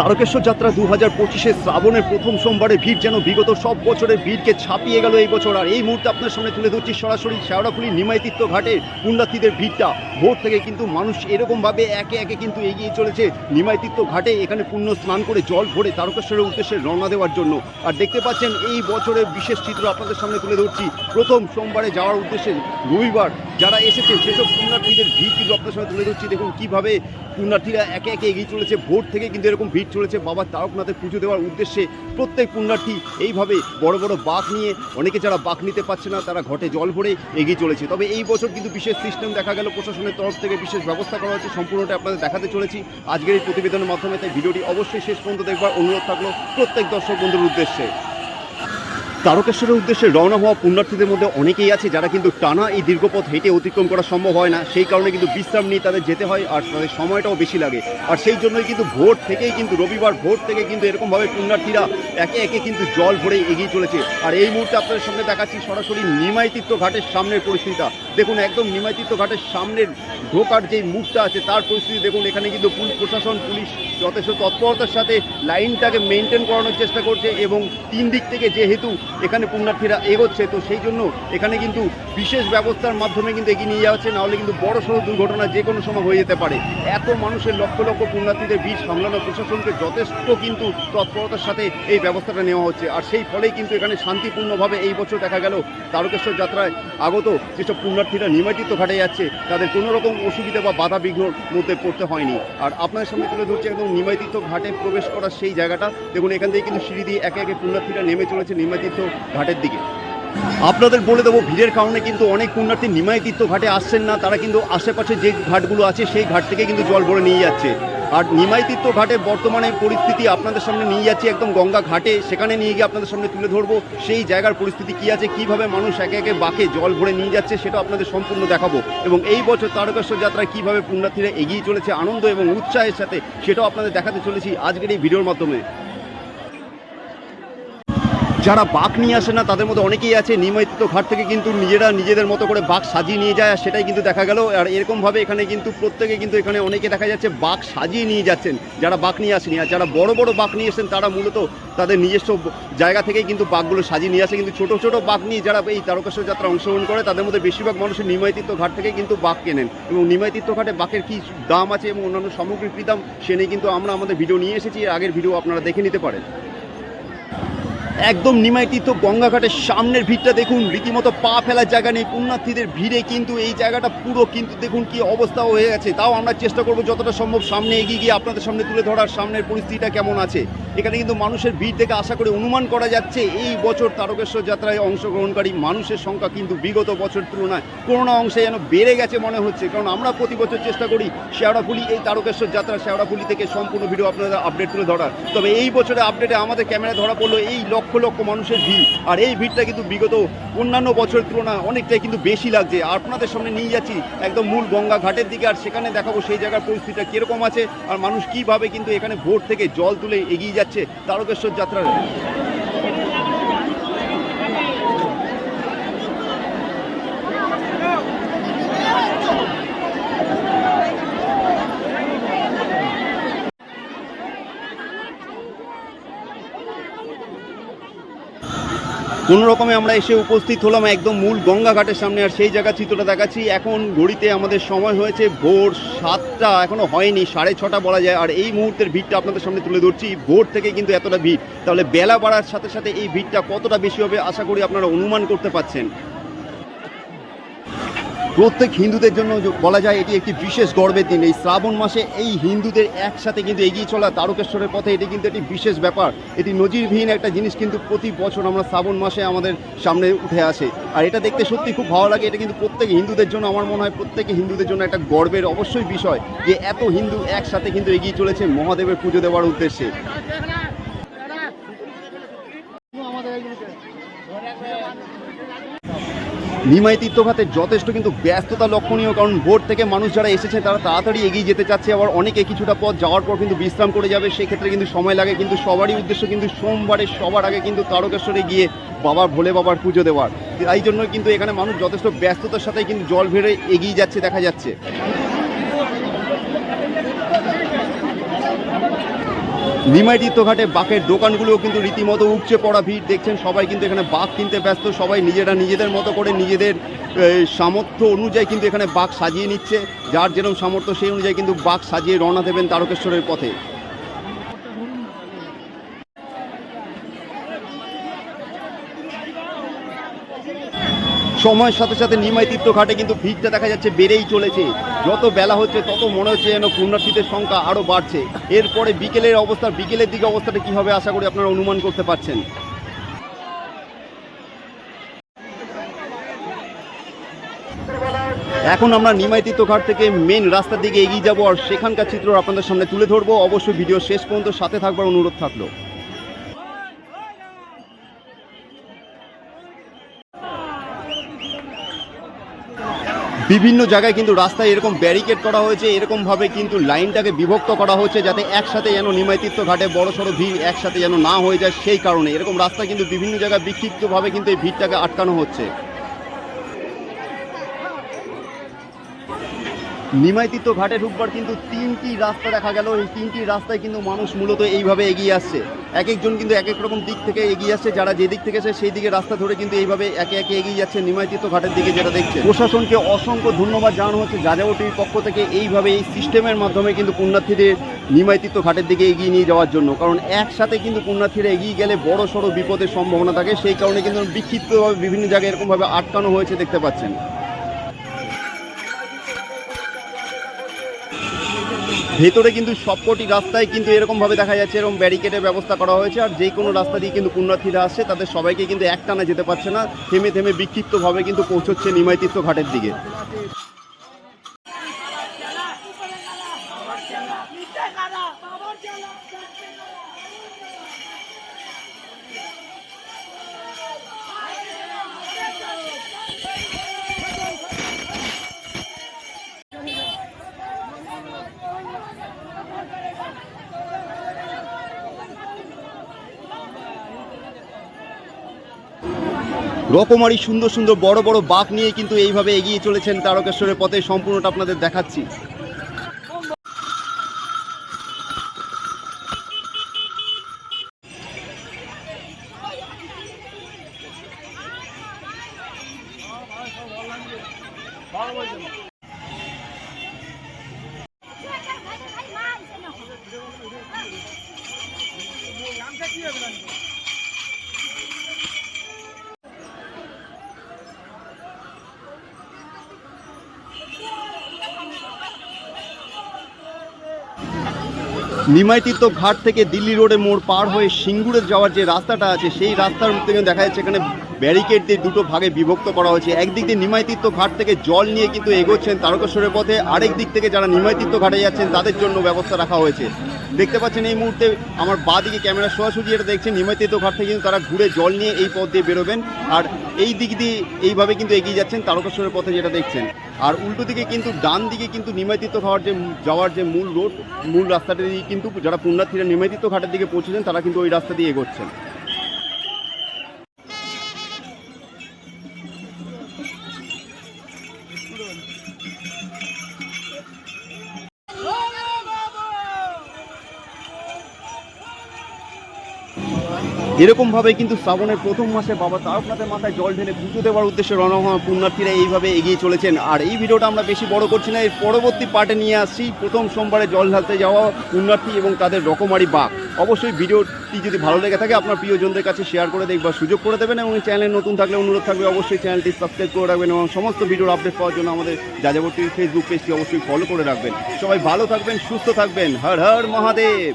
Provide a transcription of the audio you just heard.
তারকেশ্বর যাত্রা দু হাজার পঁচিশে শ্রাবণের প্রথম সোমবারে ভিড় যেন বিগত সব বছরের ভিড়কে ছাপিয়ে গেল এই বছর। আর এই মুহূর্তে আপনার সামনে তুলে ধরছি সরাসরি শেওড়াফুলি নিমাইতিত্ব ঘাটে পুণ্যার্থীদের ভিড়টা। ভোর থেকে কিন্তু মানুষ এরকমভাবে একে একে কিন্তু এগিয়ে চলেছে নিমাইতিত্ব ঘাটে। এখানে পুণ্য স্নান করে জল ভরে তারকেশ্বরের উদ্দেশ্যে রওনা দেওয়ার জন্য। আর দেখতে পাচ্ছেন এই বছরের বিশেষ চিত্র আপনাদের সামনে তুলে ধরছি। প্রথম সোমবারে যাওয়ার উদ্দেশ্যে রবিবার যারা এসেছে সেসব পুণ্যার্থীদের ভিড় কিন্তু আপনাদের সামনে তুলে ধরছি। দেখুন কীভাবে পুণ্যার্থীরা একে একে এগিয়ে চলেছে। ভোট থেকে কিন্তু এরকম ভিড় চলেছে। বাবা তারকনাথের পুজো দেওয়ার উদ্দেশ্যে প্রত্যেক পুণ্যার্থী এইভাবে বড় বড় বাঘ নিয়ে, অনেকে যারা বাঘ নিতে পারছে না, তারা ঘটে জল ভরে এগিয়ে চলেছে। তবে এই বছর কিন্তু বিশেষ সিস্টেম দেখা গেল। প্রশাসনের তরফ থেকে বিশেষ ব্যবস্থা করা হচ্ছে। সম্পূর্ণটা আপনাদের দেখাতে চলেছি। আজকের এই প্রতিবেদনের মাধ্যমে, তাই ভিডিওটি অবশ্যই শেষ পর্যন্ত দেখবার অনুরোধ থাকল প্রত্যেক দর্শক বন্ধুর উদ্দেশ্যে। তারকেশ্বরের উদ্দেশ্যে রওনা হওয়া পুণ্যার্থীদের মধ্যে অনেকেই আছে যারা কিন্তু টানা এই দীর্ঘপথ হেঁটে অতিক্রম করা সম্ভব হয় না। সেই কারণে কিন্তু বিশ্রাম নিয়ে তাদের যেতে হয় আর তাদের সময়টাও বেশি লাগে। আর সেই জন্যই কিন্তু ভোর থেকেই কিন্তু রবিবার ভোর থেকে কিন্তু এরকমভাবে পুণ্যার্থীরা একে একে কিন্তু জল ভরে এগিয়ে চলেছে। আর এই মুহূর্তে আপনাদের সামনে দেখাচ্ছি সরাসরি নিমাইতিত্ব ঘাটের সামনের পরিস্থিতিটা। দেখুন, একদম নিমাইতিত্ব ঘাটের সামনের ঢোকার যে মুখটা আছে, তার পরিস্থিতি দেখুন, এখানে কিন্তু পুলিশ প্রশাসন, পুলিশ যথেষ্ট তৎপরতার সাথে লাইনটাকে মেনটেন করানোর চেষ্টা করছে এবং তিন দিক থেকে যেহেতু এখানে পুণ্যার্থীরা এগোচ্ছে, তো সেই জন্য এখানে কিন্তু বিশেষ ব্যবস্থার মাধ্যমে কিন্তু এগিয়ে নিয়ে যাওয়া হচ্ছে নাহলে কিন্তু বড় সড়ো দুর্ঘটনা যে কোনো সময় হয়ে যেতে পারে। এত মানুষের লক্ষ লক্ষ পুণ্যার্থীদের ভিড় সামলানো প্রশাসনকে যথেষ্ট কিন্তু তৎপরতার সাথে এই ব্যবস্থাটা নেওয়া হচ্ছে, আর সেই ফলেই কিন্তু এখানে শান্তিপূর্ণভাবে এই বছর দেখা গেল, তারকেশ্বর যাত্রায় আগত যেসব পুণ্যার্থীরা নিমজ্জিত ঘাটে যাচ্ছে, তাদের কোনো রকম অসুবিধা বা বাধা বিঘ্নর মধ্যে পড়তে হয়নি। আর আপনার সামনে তুলে ধরছে একদম নিমজ্জিত ঘাটে প্রবেশ করার সেই জায়গাটা। দেখুন, এখান থেকে কিন্তু সিঁড়ি দিয়ে একে একে পুণ্যার্থীরা নেমে চলেছে নিমজ্জিত ঘাটের দিকে। আপনাদের বলে দেবো, ভিড়ের কারণে কিন্তু অনেক পুণ্যার্থী নিমাইতীর্থ ঘাটে আসছেন না, তারা কিন্তু আশেপাশে যে ঘাটগুলো আছে, সেই ঘাট থেকে কিন্তু জল ভরে নিয়ে যাচ্ছে। আর নিমাইতীর্থ ঘাটে বর্তমানে পরিস্থিতি আপনাদের সামনে নিয়ে যাচ্ছি, একদম গঙ্গা ঘাটে। সেখানে নিয়ে গিয়ে আপনাদের সামনে তুলে ধরবো। সেই জায়গার পরিস্থিতি কী আছে, কীভাবে মানুষ একে একে বাঁকে জল ভরে নিয়ে যাচ্ছে, সেটা আপনাদের সম্পূর্ণ দেখাবো। এবং এই বছর তারকেশ্বর যাত্রা কীভাবে পুণ্যার্থীরা এগিয়ে চলেছে, আনন্দ এবং উৎসাহের সাথে, সেটাও আপনাদের দেখাতে চলেছি আজকের এই ভিডিওর মাধ্যমে। যারা বাঘ নিয়ে আসে না, তাদের মধ্যে অনেকেই আছে। নিয়মিত ঘাট থেকে কিন্তু নিজেরা নিজেদের মতো করে বাঘ সাজিয়ে নিয়ে যায়, আর সেটাই কিন্তু দেখা গেল। আর এরকমভাবে এখানে কিন্তু প্রত্যেকে কিন্তু এখানে অনেকে দেখা যাচ্ছে বাঘ সাজিয়ে নিয়ে যাচ্ছেন, যারা বাঘ নিয়ে আসেনি। আর যারা বড় বড় বাঘ নিয়ে এসেছেন, তারা মূলত তাদের নিজস্ব জায়গা থেকেই কিন্তু বাঘগুলো সাজিয়ে নিয়ে আসে। কিন্তু ছোট ছোট বাঘ নিয়ে যারা এই তারকেশ্বর যাত্রা অংশগ্রহণ করে, তাদের মধ্যে বেশিরভাগ মানুষের নিমাইতিত্ব ঘাট থেকে কিন্তু বাঘ কেনেন। এবং নিমাইতিত্ব ঘাটে বাঘের কী দাম আছে এবং অন্যান্য সামগ্রিক কী দাম, সে নিয়ে কিন্তু আমরা আমাদের ভিডিও নিয়ে এসেছি। আগের ভিডিও আপনারা দেখে নিতে পারেন। একদম নিমাইতীর্থ গঙ্গাঘাটের সামনের ভিড়টা দেখুন, রীতিমতো পা ফেলার জায়গা নেই, পুণ্যার্থীদের ভিড়ে কিন্তু এই জায়গাটা পুরো কিন্তু দেখুন কি অবস্থা হয়ে গেছে। তাও আমরা চেষ্টা করব যতটা সম্ভব সামনে এগিয়ে গিয়ে আপনাদের সামনে তুলে ধরার, সামনের পরিস্থিতিটা কেমন আছে। এখানে কিন্তু মানুষের ভিড় থেকে আশা করে অনুমান করা যাচ্ছে, এই বছর তারকেশ্বর যাত্রায় অংশগ্রহণকারী মানুষের সংখ্যা কিন্তু বিগত বছর তুলনায় কোনো অংশে যেন বেড়ে গেছে মনে হচ্ছে। কারণ আমরা প্রতি বছর চেষ্টা করি শেওড়াফুলি, এই তারকেশ্বর যাত্রা শেওড়াফুলি থেকে সম্পূর্ণ ভিডিও আপনাদের আপডেট তুলে ধরার। তবে এই বছরে আপডেটে আমাদের ক্যামেরা ধরা পড়ল, এই লক্ষ লক্ষ লক্ষ মানুষের ভিড়। আর এই ভিড়টা কিন্তু বিগত অন্যান্য বছরের তুলনায় অনেকটাই কিন্তু বেশি লাগছে। আর আপনাদের সামনে নিয়ে যাচ্ছি একদম মূল গঙ্গা ঘাটের দিকে, আর সেখানে দেখাবো সেই জায়গার পরিস্থিতিটা কীরকম আছে, আর মানুষ কীভাবে কিন্তু এখানে ভোট থেকে জল তুলে এগিয়ে যাচ্ছে তারকেশ্বর যাত্রার। কোনো রকমে আমরা এসে উপস্থিত হলাম একদম মূল গঙ্গা ঘাটের সামনে, আর সেই জায়গা চিত্রটা দেখাচ্ছি। এখন ঘড়িতে আমাদের সময় হয়েছে ভোর সাতটা এখনও হয়নি, সাড়ে ছটা বলা যায়। আর এই মুহূর্তের ভিড়টা আপনাদের সামনে তুলে ধরছি। ভোর থেকে কিন্তু এতটা ভিড়। তাহলে বেলা বাড়ার সাথে সাথে এই ভিড়টা কতটা বেশি হবে, আশা করি আপনারা অনুমান করতে পারছেন। প্রত্যেক হিন্দুদের জন্য বলা যায় এটি একটি বিশেষ গর্বের দিন। এই শ্রাবণ মাসে এই হিন্দুদের একসাথে কিন্তু এগিয়ে চলা তারকেশ্বরের পথে এটি কিন্তু একটি বিশেষ ব্যাপার। এটি নজিরবিহীন একটা জিনিস কিন্তু প্রতি বছর আমরা শ্রাবণ মাসে আমাদের সামনে উঠে আসে। আর এটা দেখতে সত্যি খুব ভালো লাগে। এটা কিন্তু প্রত্যেক হিন্দুদের জন্য আমার মনে হয় প্রত্যেকে হিন্দুদের জন্য একটা গর্বের অবশ্যই বিষয় যে এত হিন্দু একসাথে কিন্তু এগিয়ে চলেছে মহাদেবের পুজো দেওয়ার উদ্দেশ্যে। নিমাই তীর্থঘাতে যথেষ্ট কিন্তু ব্যস্ততা লক্ষণীয়, কারণ ভোর থেকে মানুষ যারা এসেছে তারা তাড়াতাড়ি এগিয়ে যেতে চাচ্ছে। আবার অনেকে কিছুটা পথ যাওয়ার পর কিন্তু বিশ্রাম করে যাবে। সেক্ষেত্রে কিন্তু সময় লাগে, কিন্তু সবারই উদ্দেশ্য কিন্তু সোমবারে সবার আগে কিন্তু তারকেশ্বরে গিয়ে বাবার ভোলে বাবার পুজো দেওয়ার। তাই জন্য কিন্তু এখানে মানুষ যথেষ্ট ব্যস্ততার সাথে কিন্তু জল ভেড়ে এগিয়ে যাচ্ছে, দেখা যাচ্ছে। নিমাই তীর্থঘাটে বাঘের দোকানগুলোও কিন্তু রীতিমতো উপচে পড়া ভিড়। দেখছেন সবাই কিন্তু এখানে বাঘ কিনতে ব্যস্ত, সবাই নিজেরা নিজেদের মতো করে নিজেদের সামর্থ্য অনুযায়ী কিন্তু এখানে বাঘ সাজিয়ে নিচ্ছে। যার যেরকম সামর্থ্য, সেই অনুযায়ী কিন্তু বাঘ সাজিয়ে রওনা দেবেন তারকেশ্বরের পথে। সময়ের সাথে সাথে নিমাই তীর্থঘাটে কিন্তু ভিড়টা দেখা যাচ্ছে, বেড়েই চলেছে। যত বেলা হচ্ছে, তত মনে হচ্ছে যেন পুণ্যার্থীদের সংখ্যা আরও বাড়ছে। এরপরে বিকেলের অবস্থা, বিকেলের দিকে অবস্থাটা কী হবে আশা করি আপনারা অনুমান করতে পারছেন। এখন আমরা নিমাই ঘাট থেকে মেন রাস্তার দিকে এগিয়ে যাব, আর সেখানকার চিত্র আপনাদের সামনে তুলে ধরবো। অবশ্যই ভিডিও শেষ পর্যন্ত সাথে থাকবার অনুরোধ থাকল। বিভিন্ন জায়গায় কিন্তু রাস্তায় এরকম ব্যারিকেড করা হয়েছে, এরকমভাবে কিন্তু লাইনটাকে বিভক্ত করা হচ্ছে যাতে একসাথে যেন নিমাইতিত্ব ঘাটে বড় সড়ো ভিড় একসাথে যেন না হয়ে যায় সেই কারণে। এরকম রাস্তা কিন্তু বিভিন্ন জায়গায় বিক্ষিপ্তভাবে কিন্তু এই ভিড়টাকে আটকানো হচ্ছে। নিমাইতীর্থ ঘাটে ঢুকবার কিন্তু তিনটি রাস্তা দেখা গেল। এই তিনটি রাস্তায় কিন্তু মানুষ মূলত এইভাবে এগিয়ে আসছে। এক একজন কিন্তু এক এক রকম দিক থেকে এগিয়ে আসছে। যারা যে দিক থেকে আসে সেই দিকে রাস্তা ধরে কিন্তু এইভাবে একে একে এগিয়ে যাচ্ছে নিমাইতিত্ব ঘাটের দিকে যেটা দেখছে প্রশাসনকে অসংখ্য ধন্যবাদ জানানো হচ্ছে। যাযাবর টিভির পক্ষ থেকে এইভাবে এই সিস্টেমের মাধ্যমে কিন্তু পুণ্যার্থীদের নিমাইতিত্ব ঘাটের দিকে এগিয়ে নিয়ে যাওয়ার জন্য। কারণ একসাথে কিন্তু পুণ্যার্থীরা এগিয়ে গেলে বড় সড়ো বিপদের সম্ভাবনা থাকে। সেই কারণে কিন্তু বিক্ষিপ্তভাবে বিভিন্ন জায়গায় এরকমভাবে আটকানো হয়েছে দেখতে পাচ্ছেন। ভেতরে কিন্তু সবকটি রাস্তায় কিন্তু এরকমভাবে দেখা যাচ্ছে, এরকম ব্যারিকেডের ব্যবস্থা করা হয়েছে। আর যে কোনো রাস্তা দিয়ে কিন্তু পুণ্যার্থীরা আসছে, তাদের সবাইকে কিন্তু একটানা যেতে পারছে না। থেমে থেমে বিক্ষিপ্তভাবে কিন্তু পৌঁছচ্ছে নিমাইতীর্থ ঘাটের দিকে। রকমারি সুন্দর সুন্দর বড় বড় বাঘ নিয়ে কিন্তু এইভাবে এগিয়ে চলেছেন তারকেশ্বরের পথে সম্পূর্ণটা আপনাদের দেখাচ্ছি নিমাইতীর্থ ঘাট থেকে দিল্লি রোডে মোড় পার হয়ে সিঙ্গুরে যাওয়ার যে রাস্তাটা আছে, সেই রাস্তার থেকে দেখা যাচ্ছে এখানে ব্যারিকেড দিয়ে দুটো ভাগে বিভক্ত করা হয়েছে। একদিক দিয়ে নিমাইতীর্থ ঘাট থেকে জল নিয়ে কিন্তু এগোচ্ছেন তারকেশ্বরের পথে, আরেক দিক থেকে যারা নিমাইতীর্থ ঘাটে যাচ্ছেন, তাদের জন্য ব্যবস্থা রাখা হয়েছে। দেখতে পাচ্ছেন এই মুহূর্তে আমার বাঁ দিকে ক্যামেরা সোজাসুজি এটা দেখছেন, নিমাইতীর্থ ঘাট থেকে কিন্তু তারা ঘুরে জল নিয়ে এই পথ দিয়ে বেরোবেন। আর এই দিক দিয়ে এইভাবে কিন্তু এগিয়ে যাচ্ছেন তারকেশ্বরের পথে যেটা দেখছেন। আর উল্টো দিকে কিন্তু ডান দিকে কিন্তু নিমাইতীর্থ হওয়ার যে যাওয়ার যে মূল রোড, মূল রাস্তাটি দিয়ে কিন্তু যারা পুণ্যার্থীরা নিমাইতীর্থ ঘাটের দিকে পৌঁছেছেন, তারা কিন্তু ওই রাস্তা দিয়ে এগোচ্ছেন। এরকমভাবে কিন্তু শ্রাবণের প্রথম মাসে বাবা তারকনাথের মাথায় জল ঢেলে পুজো দেওয়ার উদ্দেশ্যে রওনা হওয়া পুণ্যার্থীরা এইভাবে এগিয়ে চলেছেন। আর এই ভিডিওটা আমরা বেশি বড় করছি না, এর পরবর্তী পার্টে নিয়ে আসছি। প্রথম সোমবারে জল ঢালতে যাওয়া পুণ্যার্থী এবং তাদের রকমারি বাঘ। অবশ্যই ভিডিওটি যদি ভালো লেগে থাকে, আপনার প্রিয়জনদের কাছে শেয়ার করে দেখবার সুযোগ করে দেবেন এবং চ্যানেলে নতুন থাকলে অনুরোধ থাকবে, অবশ্যই চ্যানেলটি সাবস্ক্রাইব করে রাখবেন এবং সমস্ত ভিডিওর আপডেট পাওয়ার জন্য আমাদের যাযাবর ফেসবুক পেজটি অবশ্যই ফলো করে রাখবেন। সবাই ভালো থাকবেন, সুস্থ থাকবেন। হর হর মহাদেব!